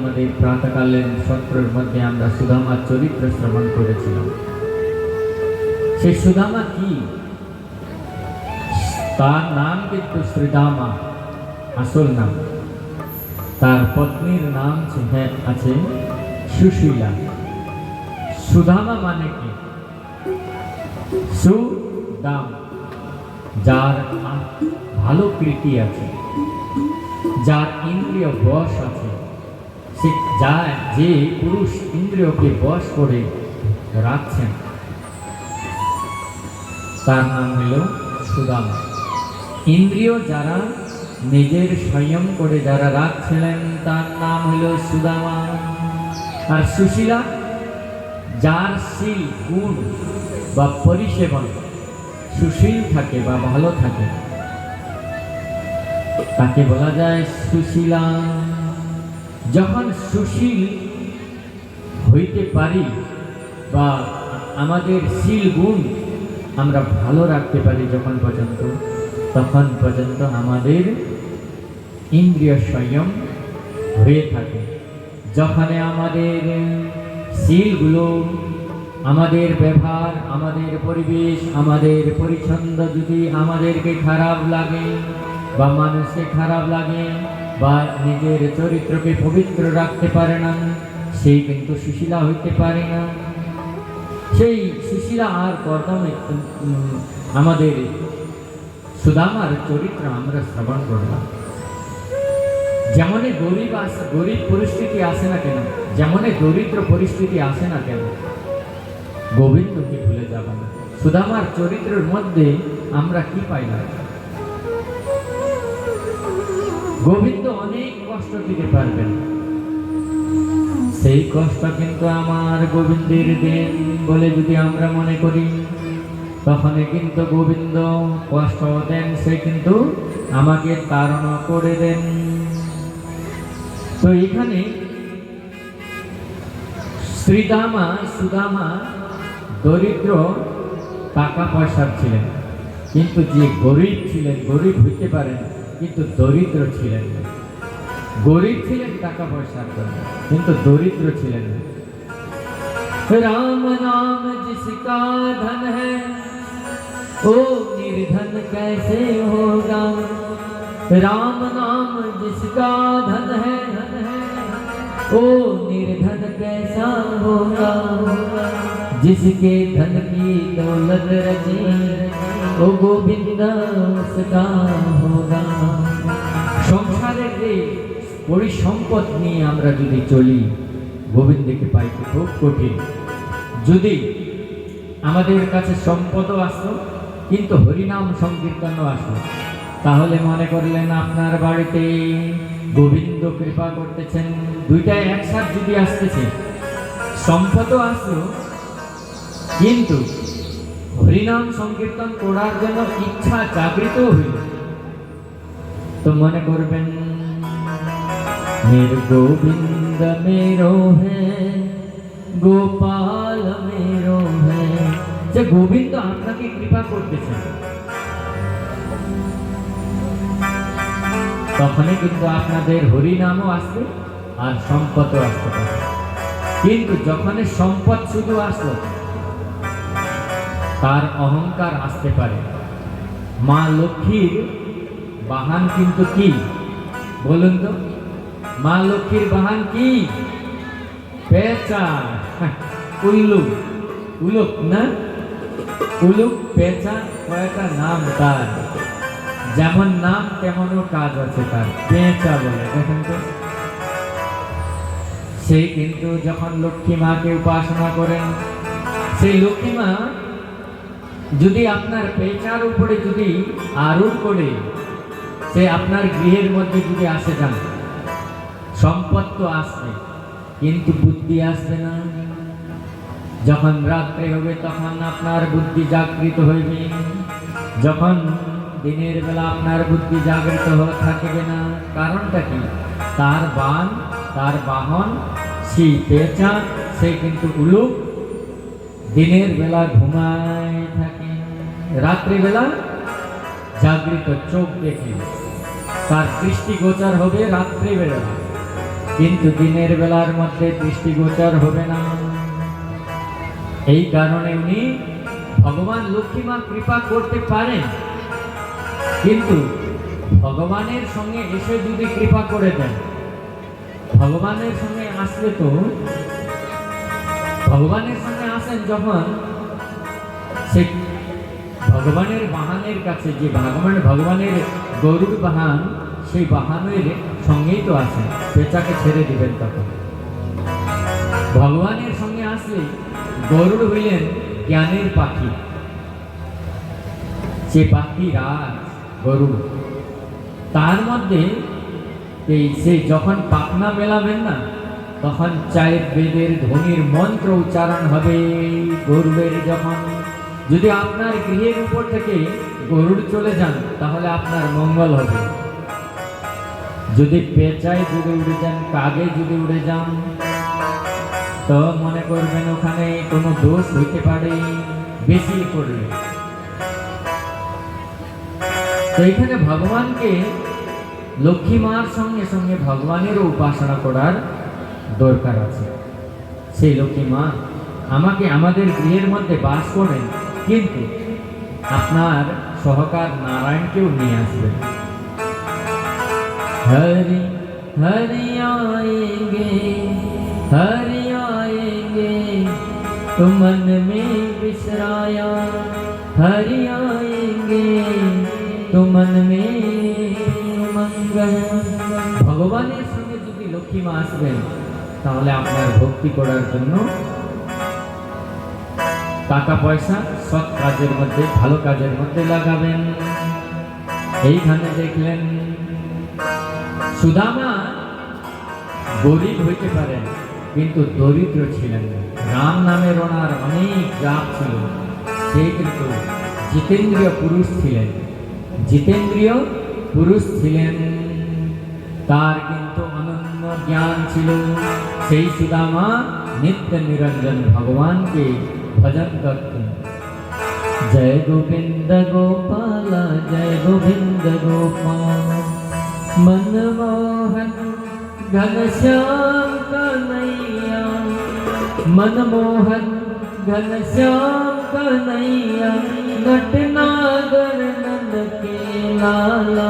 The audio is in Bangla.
আমাদের প্রাতকালীন সত্রের মধ্যে আমরা সুদামার চরিত্র শ্রবণ করেছিলাম। সেই সুদামা কি? তার নাম কিন্তু শ্রীদামা আসল নাম। তার পত্নীর নাম আছে সুশীলা। সুদামা মানে কি? সুদাম, যার ভালো কৃতি আছে, যার ইন্দ্রিয় বশ আছে সে যা যে পুরুষ ইন্দ্রিয়কে বশ করে রাখছেন। তার নাম হল সুদামা। ইন্দ্রিয় যারা নিজের সংযম করে যারা রাখছিলেন, তার নাম হল সুদামা। আর সুশীলা, যার শীল, গুণ বা পরিষেবন সুশীল থাকে বা ভালো থাকে, তাকে বলা যায় সুশীলা। যখন সুশীল হইতে পারি বা আমাদের শীল গুণ আমরা ভালো রাখতে পারি যখন পর্যন্ত, তখন পর্যন্ত আমাদের ইন্দ্রিয় সংযম হয়ে থাকে। যখন আমাদের শীলগুলো, আমাদের ব্যবহার, আমাদের পরিবেশ, আমাদের পরিচ্ছন্ন যদি আমাদেরকে খারাপ লাগে বা মানুষকে খারাপ লাগে বা নিজের চরিত্রকে পবিত্র রাখতে পারে না সেই কিন্তু সুশীলা হইতে পারে না। সেই সুশীলা আর কর্দমে আমাদের সুদামার চরিত্র আমরা শ্রবণ করলাম। যেমনই গরিব আসে, গরিব পরিস্থিতি আসে না কেন যেমনই দরিদ্র পরিস্থিতি আসে না কেন, গোবিন্দকে ভুলে যাব না। সুদামার চরিত্রের মধ্যে আমরা কি পাইলাম? গোবিন্দ অনেক কষ্ট দিতে পারবেন। সেই কষ্ট কিন্তু আমার গোবিন্দের দেন বলে যদি আমরা মনে করি তখন কিন্তু গোবিন্দ কষ্ট দেন, সে কিন্তু আমাকে তাড়ন করে দেন। তো এখানে শ্রীদামা, সুদামা দরিদ্র টাকা পয়সার ছিলেন, কিন্তু যে গরিব ছিলেন, গরিব হইতে পারেন কিন্তু দরিদ্র ছিলেন না গরিব ছিলেন টাকা পয়সার জন্য কিন্তু দরিদ্র ছিলেন না राम नाम जिसका धन है ओ निर्धन कैसे होगा राम नाम जिसका धन है ओ निर्धन कैसा होगा जिसके धन की दौलत रची ও গোবিন্দ সংসারের যে পরিসম্পদ নিয়ে আমরা যদি চলি, গোবিন্দকে পাইতে খুব কঠিন। যদি আমাদের কাছে সম্পদও আসতো, কিন্তু হরিনাম সংকীর্তনও আসলো তাহলে মনে করলেন আপনার বাড়িতে গোবিন্দ কৃপা করতেছেন দুইটা একসাথ যদি আসতেছে, সম্পদও আসলো, কিন্তু হরিনাম সংকীর্তন করার জন্য ইচ্ছা জাগৃত হইল। তো মনে করবেন গোবিন্দ মেরো হে, গোপাল মেরো হে। যে গোবিন্দ আপনাকে কৃপা করতেছেন? তখনই কিন্তু আপনাদের হরিনামও আসবে আর সম্পদও আসতে পারে। কিন্তু যখন সম্পদ শুধু আসলো তার অহংকার আসতে পারে। মা লক্ষ্মীর বাহান কিন্তু কি? বলুন তো। মা লক্ষ্মীর বাহান কি? পেঁচা উল্লুক উলুক না? উলুক পেঁচা কয়েকটা নাম তার? যেমন নাম, তেমনও কাজ আছে তার। পেঁচা বলে, দেখেন তো। সেই কিন্তু যখন লক্ষ্মী মাকে উপাসনা করেন, সেই লক্ষ্মী মা যদি আপনার পেঁচার উপরে যদি আরোপ করে, সে আপনার গৃহের মধ্যে যদি আসে যান, সম্পদ তো আসবে, কিন্তু বুদ্ধি আসবে না। যখন রাত্রে হবে, তখন আপনার বুদ্ধি জাগৃত হইবে। যখন দিনের বেলা আপনার বুদ্ধি জাগৃত হয়ে থাকবে না, কারণটা কি? তার বান, তার বাহন সেই পেঁচা, সে কিন্তু উলুক, দিনের বেলা ঘুমায় থাকে। রাত্রিবেলা জাগৃত চোখ দেখে তার দৃষ্টিগোচর হবে রাত্রিবেলা। কিন্তু দিনের বেলার মধ্যে দৃষ্টিগোচর হবে না। এই কারণে উনি ভগবান লক্ষ্মী মা কৃপা করতে পারেন। কিন্তু ভগবানের সঙ্গে এসে যদি কৃপা করে দেন, ভগবানের সঙ্গে আসলে তো ভগবানের সঙ্গে আসেন যখন সে ভগবানের বাহানের কাছে, যে ভগবান ভগবানের গরুর বাহান, সেই বাহানের সঙ্গেই তো আসেন পেঁচাকে ছেড়ে দিবেন তখন। ভগবানের সঙ্গে আসলে গরুড় হইলেন জ্ঞানের পাখি। সে পাখি রাজ গরুড় তার মধ্যে এই সে যখন পাখনা মেলাবেন না, তখন চায়ের বেদের ধ্বনির মন্ত্র উচ্চারণ হবে। গরুড়ের যখন যদি আপনার গৃহের উপর থেকে গরুড় চলে যান, তাহলে আপনার মঙ্গল হবে। যদি পেঁচায় যদি উড়ে যান, কাগে যদি উড়ে যান, তো মনে করবেন ওখানে কোনো দোষ হইতে পারে, বেশি করলে। তো এখানে ভগবানকে লক্ষ্মী মার সঙ্গে সঙ্গে ভগবানেরও উপাসনা করার দরকার আছে। সেই লক্ষ্মী মা আমাকে আমাদের গৃহের মধ্যে বাস করেন। কিন্তু আপনার সহকার নারায়ণকেও নিয়ে আসবে। হরি হরি আয়েঙ্গে হরি আয়েঙ্গে তুমন মে বিশ্রায়া হরি আয়েঙ্গে তুমন মে মঙ্গল। ভগবানের সঙ্গে যদি লক্ষ্মী মা আসবেন, তাহলে আপনার ভক্তি করার জন্য টাকা পয়সা সৎ কাজের মধ্যে, ভালো কাজের মধ্যে লাগাবেন। এইখানে দেখলেন, সুদামা গরিব হইতে পারেন, কিন্তু দরিদ্র ছিলেন রাম নামের ওনার অনেক জাপ ছিল। সে কিন্তু জিতেন্দ্রীয় পুরুষ ছিলেন। জিতেন্দ্রীয় পুরুষ ছিলেন। তার কিন্তু অনন্য জ্ঞান ছিল। সেই সুদামা নিত্য নিরঞ্জন ভগবানকে भजन करते हैं जय गोविंद गोपा जय गोविंद गोपाल। मनमोहन घनश्याम कन्हैया गन श्याम कनैया मनमोहन नंद के लाला।